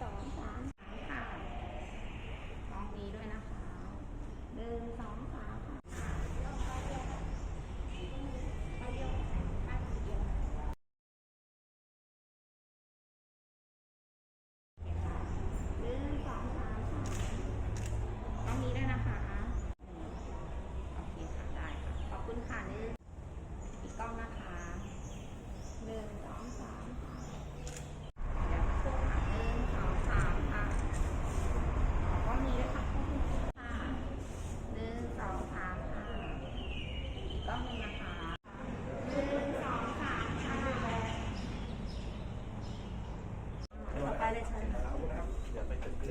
Tổn.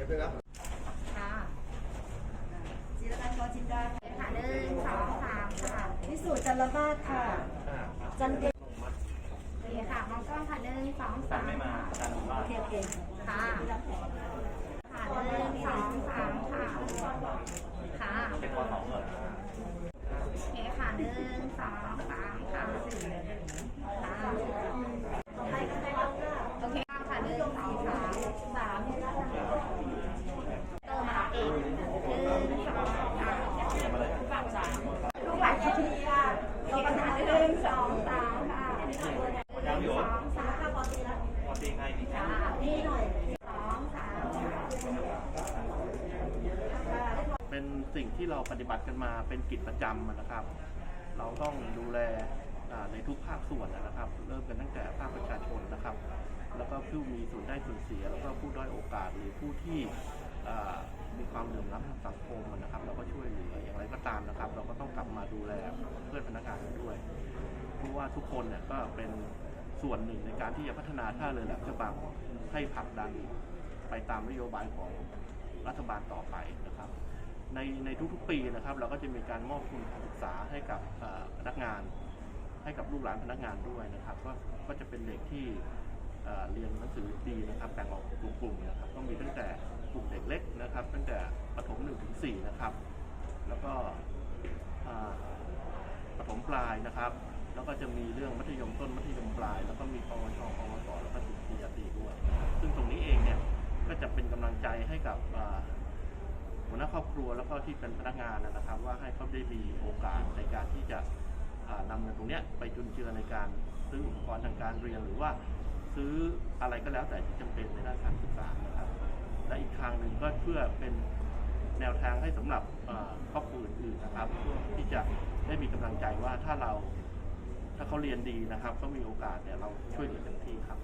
ยวด้วยครับค่ะจิรนันท์กอจินดาค่ะหนึ่งสองสามค่ะพิสูจน์จันทร์มาศค่ะ จันเกโอเคค่ะมองกล้องค่ะหนึ่งสองสามค่ะโอเคโอเคค่ะค่ะหนึ่งสองสามค่ะค่ะโอเคค่ะหนึ่งสองสามค่ะค่ะ โอเคค่ะหนึ่งสองสามสามเติมมาเองหนึ่งสองสามฝั่งสามลูกหลานทีค่ะโอเคค่ะหนึ่งสองสามค่ะหนึ่ง สองสามค่ะนี่หน่อยสองสามเป็นสิ่งที่เราปฏิบัติกันมาเป็นกิจประจำนะครับ เราต้องดูแลในทุกภาคส่วนนะครับ เริ่มกันตั้งแต่ภาคประชาชนนะครับ แล้วก็ผู้มีส่วนได้ส่วนเสีย แล้วก็ผู้ด้อยโอกาสหรือผู้ที่มีความเหลื่อมล้ำทางสังคมนะครับ เราก็ช่วยเหลืออย่างไรก็ตามนะครับ เราก็ต้องกลับมาดูแลเพื่อนพนักงานด้วยเพราะว่าทุกคนเนี่ยก็เป็น ส่วนหนึ่งในการที่จะพัฒนาท่าเรือแหลมฉบังให้ผลักดันไปตามนโยบายของรัฐบาลต่อไปนะครับ ในในทุกๆปีนะครับ เราก็จะมีการมอบทุนการศึกษาให้กับพนักงาน ให้กับลูกหลานพนักงานด้วยนะครับ ก็ก็จะเป็นเด็กที่เเรียนหนังสือดีนะครับแบ่งออกกลุ่มๆนะครับต้องมีตั้งแต่กลุ่มเด็กเล็กนะครับ ตั้งแต่ประถม1ถึง4นะครับ แล้วก็ ปลายนะครับ แล้วก็จะมีเรื่องมัธยมต้นมัธยมปลาย แล้วก็มีปวชปวสแล้วก็ถึงปริญญาตรีด้วย ซึ่งตรงนี้เองเนี่ยก็จะเป็นกำลังใจให้กับหัวหน้าครอบครัวแล้วก็ที่เป็นพนักงานนะครับ ว่าให้เขาได้มีโอกาสในการที่จะนำเงินตรงนี้ไปจุนเจือในการซื้ออุปกรณ์ทางการเรียนหรือว่าซื้ออะไรก็แล้วแต่ที่จำเป็นในด้านการศึกษานะครับ และอีกทางหนึ่งก็เพื่อเป็น แนวทางให้สำหรับพ่อครอบครัวอื่นๆนะครับเพื่อที่จะได้มีกำลังใจว่าถ้าเราถ้าเขาเรียนดีนะครับเขามีโอกาสเนี่ยเราช่วยเหลือเต็มที่ครับ